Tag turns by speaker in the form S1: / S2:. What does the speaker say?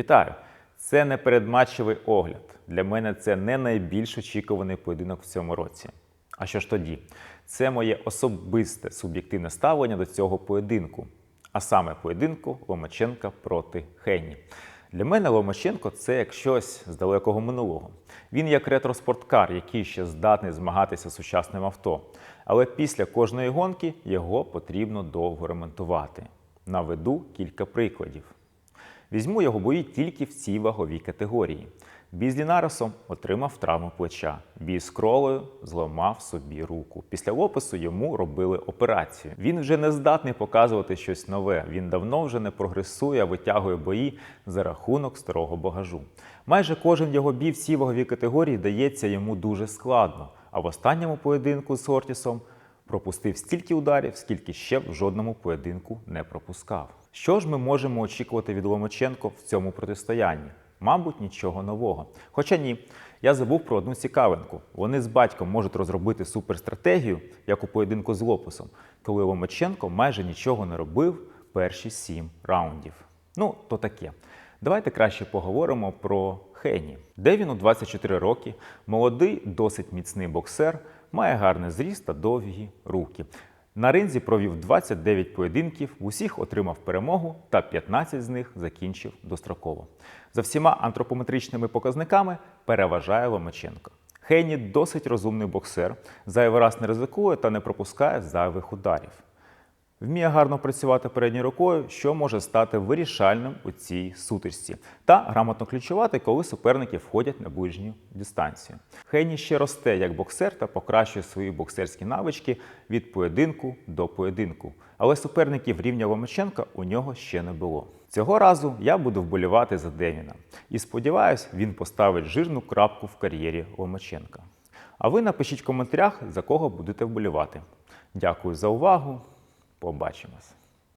S1: Вітаю! Це не передматчевий огляд. Для мене це не найбільш очікуваний поєдинок в цьому році. А що ж тоді? Це моє особисте суб'єктивне ставлення до цього поєдинку, а саме поєдинку Ломаченка проти Хейні. Для мене Ломаченко це як щось з далекого минулого. Він як ретро-спорткар, який ще здатний змагатися з сучасним авто. Але після кожної гонки його потрібно довго ремонтувати. Наведу кілька прикладів. Візьму його бої тільки в цій ваговій категорії. Бій з Лінаресом отримав травму плеча. Бій з кролою зламав собі руку. Після опису йому робили операцію. Він вже не здатний показувати щось нове. Він давно вже не прогресує, а витягує бої за рахунок старого багажу. Майже кожен його бій в цій ваговій категорії дається йому дуже складно. А в останньому поєдинку з Ортісом пропустив стільки ударів, скільки ще в жодному поєдинку не пропускав. Що ж ми можемо очікувати від Ломаченко в цьому протистоянні? Мабуть, нічого нового. Хоча ні, я забув про одну цікавинку. Вони з батьком можуть розробити суперстратегію, як у поєдинку з Лопесом, коли Ломаченко майже нічого не робив перші сім раундів. Ну, то таке. Давайте краще поговоримо про Хейні. Де він у 24 роки, молодий, досить міцний боксер, має гарний зріст та довгі руки. На ринзі провів 29 поєдинків, в усіх отримав перемогу та 15 з них закінчив достроково. За всіма антропометричними показниками переважає Ломаченко. Хейні досить розумний боксер, зайвий раз не ризикує та не пропускає зайвих ударів. Вміє гарно працювати передньою рукою, що може стати вирішальним у цій сутичці, та грамотно ключувати, коли суперники входять на ближню дистанцію. Хейні ще росте як боксер та покращує свої боксерські навички від поєдинку до поєдинку. Але суперників рівня Ломаченка у нього ще не було. Цього разу я буду вболівати за Девіна. І сподіваюсь, він поставить жирну крапку в кар'єрі Ломаченка. А ви напишіть в коментарях, за кого будете вболівати. Дякую за увагу. Побачимось.